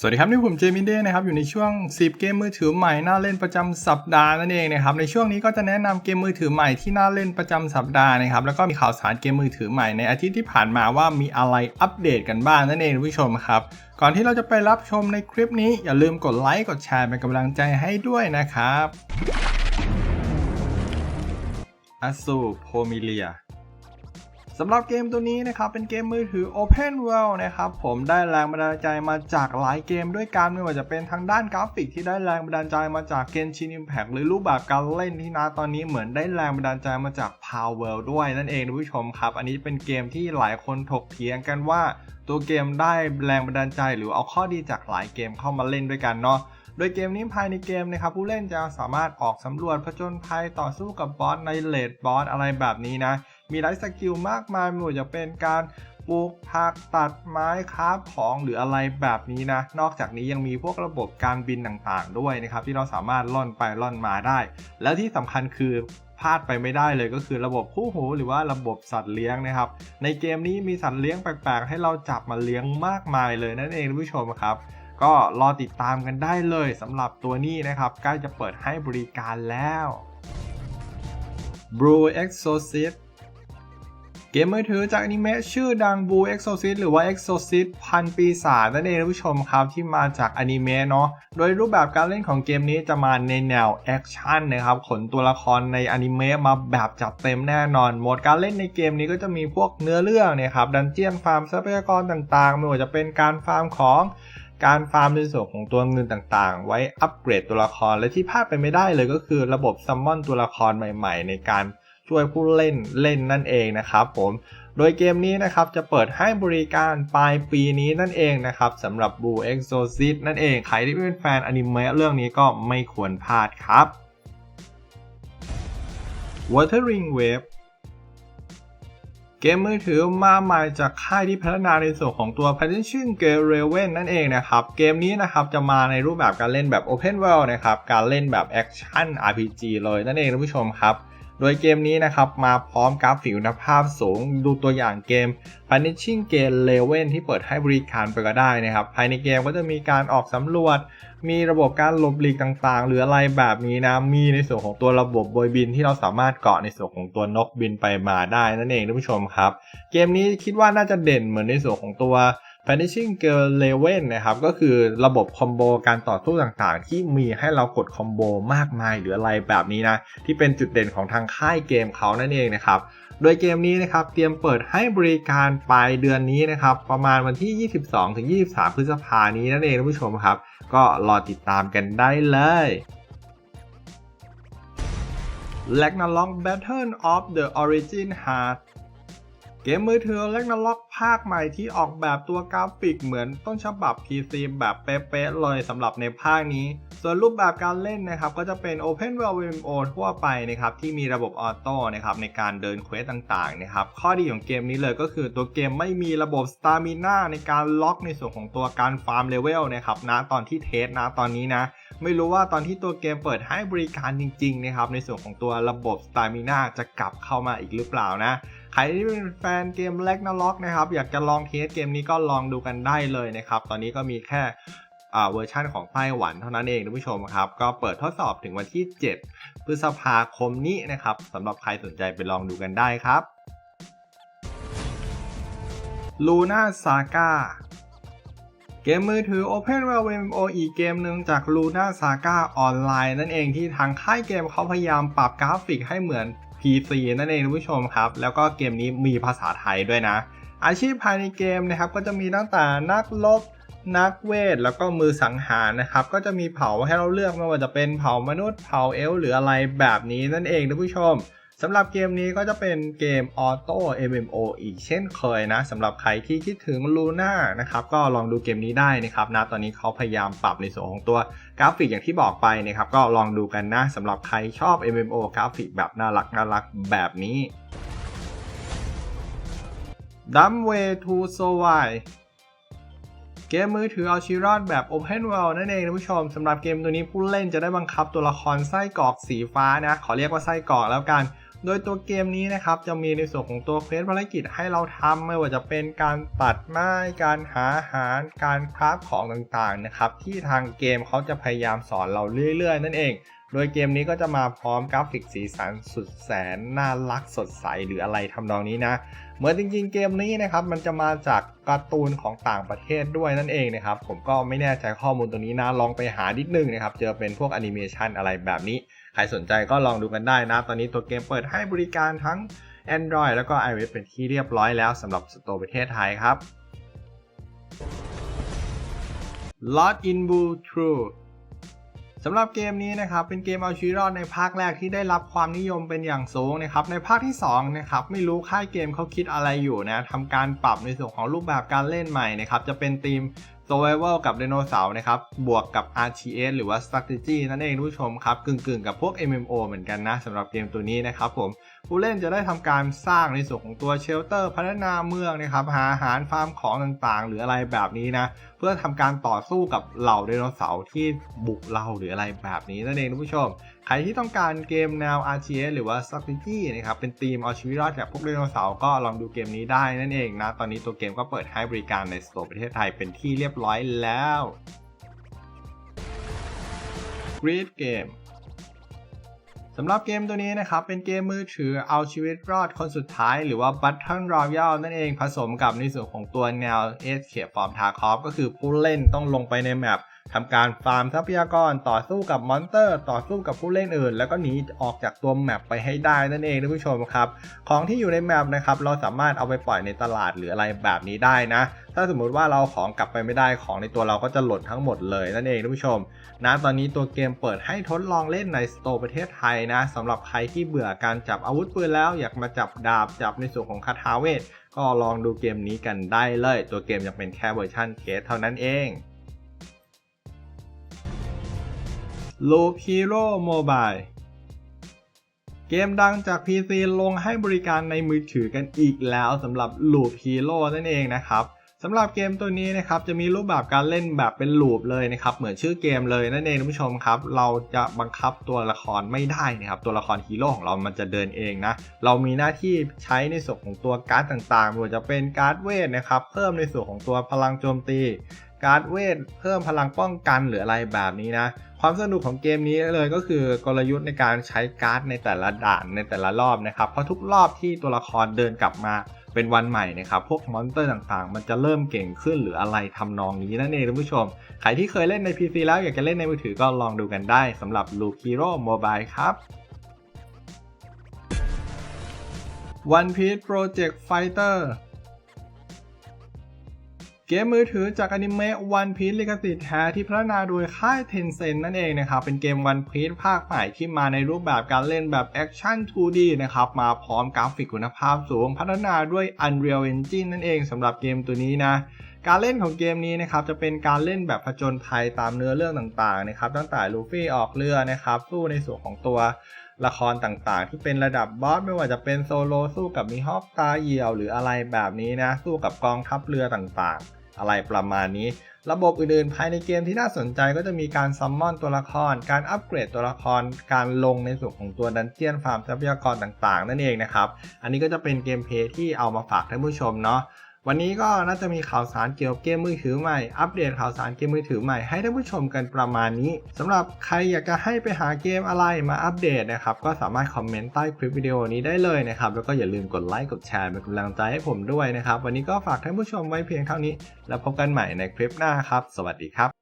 สวัสดีครับนี่ผมเจมินเด้นะครับอยู่ในช่วง 10 เกมมือถือใหม่น่าเล่นประจำสัปดาห์นั่นเองนะครับในช่วงนี้ก็จะแนะนำเกมมือถือใหม่ที่น่าเล่นประจำสัปดาห์นะครับแล้วก็มีข่าวสารเกมมือถือใหม่ในอาทิตย์ที่ผ่านมาว่ามีอะไรอัปเดตกันบ้างนั่นเองผู้ชมครับก่อนที่เราจะไปรับชมในคลิปนี้อย่าลืมกดไลค์กดแชร์เป็นกำลังใจให้ด้วยนะครับอสูโพมิเลีย สำหรับเกมตัวนี้นะครับเป็นเกมมือถือ Open World นะครับผมได้แรงบันดาลใจมาจากหลายเกมด้วยกันไม่ว่าจะเป็นทางด้านกราฟิกที่ได้แรงบันดาลใจมาจาก Genshin Impact หรือรูปแบบการเล่นที่นาตอนนี้เหมือนได้แรงบันดาลใจมาจาก Power World ด้วยนั่นเองท่านผู้ชมครับ อันนี้เป็นเกมที่หลายคนถกเถียงกันว่า ตัวเกมได้แรงบันดาลใจ หรือเอาข้อดีจากหลายเกมเข้ามาเล่นด้วยกันเนาะโดยเกมนี้ภายในเกมนะครับผู้เล่นจะสามารถออกสำรวจผจญภัยต่อสู้กับบอสในเลดบอสอะไรแบบนี้นะ มีหลายสกิลมากมายไม่ว่าจะเป็นการปลูกผักตัดไม้ค้าของหรืออะไรแบบนี้นะ นอกจากนี้ยังมีพวกระบบการบินต่างๆ ด้วยนะครับ ที่เราสามารถล่อนไปล่อนมาได้ แล้วที่สำคัญคือพลาดไปไม่ได้เลยก็คือระบบคู่หูหรือว่าระบบสัตว์เลี้ยงนะครับ ในเกมนี้มีสัตว์เลี้ยงแปลกๆ ให้เราจับมาเลี้ยงมากมายเลยนั่นเองท่านผู้ชมครับ ก็รอติดตามกันได้เลยสำหรับตัวนี้นะครับใกล้จะเปิดให้บริการแล้ว Blue Exorcist มมือถือจากอนิเมะชื่อดัง Blue Exorcist หรือว่า Exorcist พันปีศาจนั่นเองท่านผู้ชมครับที่มาจากอนิเมะเนาะโดยรูปแบบการเล่นของเกมนี้จะมาในแนวแอคชั่นนะครับขนตัวละครในอนิเมะมาแบบจัดเต็มแน่นอนโหมดการเล่นในเกมนี้ก็จะมีพวกเนื้อเรื่องนี่ยครับดันเจียนฟาร์มทรัพยากรต่างๆไม่ว่าจะเป็นการฟาร์มของการฟาร์มในส่วนของตัวเงินต่างๆ ไว้อัปเกรดตัวละครและที่พลาดไปไม่ได้เลยก็คือระบบซัมมอนตัวละครใหม่ ๆ ในการ ช่วยผู้เล่นเล่นนั่นเองนะครับผมโดยเกมนี้นะครับจะเปิดให้บริการปลายปีนี้นั่นเองนะครับสำหรับ Blue Exorcist นั่นเอง ใครที่เป็นแฟนอนิเมะเรื่องนี้ก็ไม่ควรพลาดครับ Wuthering Wave เกมมือถือมาใหม่จากค่ายที่พัฒนาในส่วนของตัว p a t i t i o n g a r e v e n นั่นเองนะครับ เกมนี้นะครับจะมาในรูปแบบการเล่นแบบ Open World นะครับ การเล่นแบบ Action RPG เลยนั่นเองท่านผู้ชมครับ โดยเกมนี้นะครับมาพร้อมกราฟิกคุณภาพสูงดูตัวอย่างเกม Punishing Game Level ที่เปิดให้บริการไปก็ได้นะครับ ภายในเกมก็จะมีการออกสำรวจ มีระบบการหลบหลีกต่างๆ หรืออะไรแบบนี้นะ มีในส่วนของตัวระบบโบยบินที่เราสามารถเกาะในส่วนของตัวนกบินไปมาได้นั่นเองท่านผู้ชมครับ เกมนี้คิดว่าน่าจะเด่นเหมือนในส่วนของตัว Vanishing Girl Level นะครับก็คือระบบคอมโบการต่อสู้ต่างๆ ที่มีให้เรากดคอมโบมากมายหรืออะไรแบบนี้นะ ที่เป็นจุดเด่นของทางค่ายเกมเขานั่นเองนะครับโดยเกมนี้นะครับเตรียมเปิดให้บริการปลายเดือนนี้นะครับประมาณวันที่ 22-23 พฤษภานี้นั่นเองท่านผู้ชมครับ ก็รอติดตามกันได้เลย l a g n a r o k Battle of the Origin Heart เกมมือถือ l a g n a r o k ภาคใหม่ที่ออกแบบตัวกราฟิกเหมือนต้นฉบับ PC แบบเป๊ะๆเลยสำหรับในภาคนี้ ส่วนรูปแบบการเล่นนะครับก็จะเป็น Open World MMO ทั่วไปนะครับที่มีระบบออโต้นะครับในการเดินเควสต่างๆนะครับข้อดีของเกมนี้เลยก็คือตัวเกมไม่มีระบบ Stamina ในการล็อกในส่วนของตัวการฟาร์มเลเวลนะครับนะตอนที่เทสนะตอนนี้นะไม่รู้ว่าตอนที่ตัวเกมเปิดให้บริการจริงๆนะครับในส่วนของตัวระบบ Stamina จะกลับเข้ามาอีกหรือเปล่านะ ครที่เป็นแฟนเกม l a g n a r o k นะครับ อยากจะลองเทสเกมนี้ก็ลองดูกันได้เลยนะครับ ตอนนี้ก็มีแค่เวอร์ชั่นของไต้หวันเท่านั้นเองท่านผู้ชมครับ ก็เปิดทดสอบถึงวันที่ 7 พฤษภาคมนี้นะครับสำหรับใครสนใจไปลองดูกันได้ครับ Luna Saga เกมมือถือ Open World MMO อีกเกมหนึ่งจาก Luna Saga ออนไลน์นั่นเองที่ทางค่ายเกมเขาพยายามปรับกราฟิกให้เหมือน PC นั่นเองท่านผู้ชมครับ แล้วก็เกมนี้มีภาษาไทยด้วยนะ อาชีพภายในเกมนะครับก็จะมีตั้งแต่นักลบนักเวท แล้วก็มือสังหารนะครับ ก็จะมีเผ่าให้เราเลือกไม่ว่าจะเป็นเผ่ามนุษย์เผ่าเอลหรืออะไรแบบนี้นั่นเองท่านผู้ชม สำหรับเกมนี้ก็จะเป็นเกมออโต้ MMO อีกเช่นเคยนะสำหรับใครที่คิดถึงลูน่านะครับก็ลองดูเกมนี้ได้นะครับนะตอนนี้เขาพยายามปรับในส่วนของตัวกราฟิกอย่างที่บอกไปนะครับก็ลองดูกันนะสำหรับใครชอบ MMO กราฟิกแบบน่ารักน่ารักแบบนี้ Dumb Way to Survive เกมมือถือเอาชีวิรอดแบบ Open World นั่นเองท่านผู้ชมสำหรับเกมตัวนี้ผู้เล่นจะได้บังคับตัวละครไส้กรอกสีฟ้านะ ขอเรียกว่าไส้กรอกแล้วกัน โดยตัวเกมนี้นะครับจะมีในส่วนของตัวเควสภารกิจให้เราทำไม่ว่าจะเป็นการตัดไม้ การหาอาหาร การคราฟของต่างๆนะครับที่ทางเกมเขาจะพยายามสอนเราเรื่อยๆ นั่นเอง โดยเกมนี้ก็จะมาพร้อมกราฟิกสีสันสุดแสนน่ารักสดใสหรืออะไรทำนองนี้นะเหมือนจริงๆเกมนี้นะครับมันจะมาจากการ์ตูนของต่างประเทศด้วยนั่นเองนะครับผมก็ไม่แน่ใจข้อมูลตรงนี้นะลองไปหานิดนึงนะครับเจอเป็นพวกแอนิเมชันอะไรแบบนี้ รสนใจก็ลองดูกันได้นะ ตอนนี้ตัวเกมเปิดให้บริการทั้ง Android แล้วก็ iOS เป็นที่เรียบร้อยแล้วสำหรับสโตร์ประเทศไทยครับ Lot in Blue True สำหรับเกมนี้นะครับเป็นเกมเอาชีวิตรอดในภาคแรกที่ได้รับความนิยมเป็นอย่างสูงนะครับในภาคที่2นะครับไม่รู้ค่ายเกมเขาคิดอะไรอยู่นะทำการปรับในส่วนของรูปแบบการเล่นใหม่นะครับจะเป็นธีม Survival กับไดโนเสาร์นะครับ บวกกับ RTS หรือว่า Strategy นั่นเองทุกผู้ชมครับ กึ่งๆ กับพวก MMO เหมือนกันนะสำหรับเกมตัวนี้นะครับผมผู้เล่นจะได้ทำการสร้างในส่วนของตัวเชลเตอร์ พัฒนาเมืองนะครับหาอาหารฟาร์มของต่างๆ หรืออะไรแบบนี้นะ เพื่อทำการต่อสู้กับเหล่าไดโนเสาร์ที่บุกเราหรืออะไรแบบนี้นั่นเองทุกผู้ชม ใครที่ต้องการเกมแนว RTS หรือว่า strategy นะครับเป็นธีมเอาชีวิตรอดจากพวกไดโนเสาร์ก็ลองดูเกมนี้ได้นั่นเองนะ ตอนนี้ตัวเกมก็เปิดให้บริการในสโตร์ประเทศไทยเป็นที่เรียบร้อยแล้ว Great Game สำหรับเกมตัวนี้นะครับ เป็นเกมมือถือเอาชีวิตรอดคนสุดท้าย หรือว่า Battle Royale นั่นเองผสมกับในส่วนของตัวแนว Escape from Tarkov ก็คือผู้เล่นต้องลงไปในแมป ทำการฟาร์มทรัพยากรต่อสู้กับมอนสเตอร์ ต่อสู้กับผู้เล่นอื่น แล้วก็หนีออกจากตัวแมปไปให้ได้นั่นเองท่านผู้ชมครับของที่อยู่ในแมปนะครับเราสามารถเอาไปปล่อยในตลาดหรืออะไรแบบนี้ได้นะ ถ้าสมมุติว่าเราของกลับไปไม่ได้ของในตัวเราก็จะหล่นทั้งหมดเลยนั่นเองท่านผู้ชมนะตอนนี้ตัวเกมเปิดให้ทดลองเล่นในสโตร์ประเทศไทยนะสำหรับใครที่เบื่อการจับอาวุธปืนแล้วอยากมาจับดาบจับในส่วนของคาถาเวทก็ลองดูเกมนี้กันได้เลย ตัวเกมยังเป็นแค่เวอร์ชันเทสเท่านั้นเอง Loop Hero Mobile เกมดังจาก PC ลงให้บริการในมือถือกันอีกแล้วสำหรับ Loop Hero นั่นเองนะครับสำหรับเกมตัวนี้นะครับจะมีรูปแบบการเล่นแบบเป็นลูปเลยนะครับเหมือนชื่อเกมเลยนั่นเองท่านผู้ชมครับ เราจะบังคับตัวละครไม่ได้นะครับตัวละครฮีโร่ของเรามันจะเดินเองนะเรามีหน้าที่ใช้ในส่วนของตัวการ์ดต่างๆไม่ว่าจะเป็นการ์ดเวทนะครับเพิ่มในส่วนของตัวพลังโจมตี การ์ดเวทเพิ่มพลังป้องกันหรืออะไรแบบนี้นะ ความสนุกของเกมนี้เลยก็คือกลยุทธ์ในการใช้การ์ดในแต่ละด่านในแต่ละรอบนะครับ เพราะทุกรอบที่ตัวละครเดินกลับมาเป็นวันใหม่นะครับ พวกมอนสเตอร์ต่างๆ มันจะเริ่มเก่งขึ้นหรืออะไรทำนองนี้นั่นเองท่านผู้ชม ใครที่เคยเล่นใน PC แล้วอยากจะเล่นในมือถือก็ลองดูกันได้สำหรับ Loop Hero Mobile ครับ One Piece Project Fighter เกมมือถือจากอนิเมะ One Piece ลิขสิทธิ์แท้ที่พัฒนาโดยค่าย Tencent นั่นเองนะครับ เป็นเกม One Piece ภาคใหม่ที่มาในรูปแบบการเล่นแบบแอคชั่น 2D นะครับ มาพร้อมกราฟิกคุณภาพสูง พัฒนาด้วย Unreal Engine นั่นเองสำหรับเกมตัวนี้นะการเล่นของเกมนี้นะครับจะเป็นการเล่นแบบผจญภัยตามเนื้อเรื่องต่างๆนะครับตั้งแต่ลูฟี่ออกเรือนะครับสู้ในส่วนของตัวละครต่างๆ ที่เป็นระดับบอสไม่ว่าจะเป็นโซโลสู้กับมีฮอกตาเหยี่ยว หรืออะไรแบบนี้นะสู้กับกองทัพเรือต่างๆ อะไรประมาณนี้ ระบบอื่นๆ ภายในเกมที่น่าสนใจก็จะมีการซัมมอนตัวละคร การอัปเกรดตัวละคร การลงในส่วนของตัวดันเจียนฟาร์มทรัพยากรต่างๆ นั่นเองนะครับ อันนี้ก็จะเป็นเกมเพลย์ที่เอามาฝากท่านผู้ชมเนาะ วันนี้ก็น่าจะมีข่าวสารเกี่ยวกับเกมมือถือใหม่ อัปเดตข่าวสารเกมมือถือใหม่ให้ท่านผู้ชมกันประมาณนี้สำหรับใครอยากจะให้ไปหาเกมอะไรมาอัปเดตนะครับ ก็สามารถคอมเมนต์ใต้คลิปวิดีโอนี้ได้เลยนะครับ แล้วก็อย่าลืมกดไลค์ กดแชร์เป็นกำลังใจให้ผมด้วยนะครับ วันนี้ก็ฝากท่านผู้ชมไว้เพียงเท่านี้ แล้วพบกันใหม่ในคลิปหน้าครับ สวัสดีครับ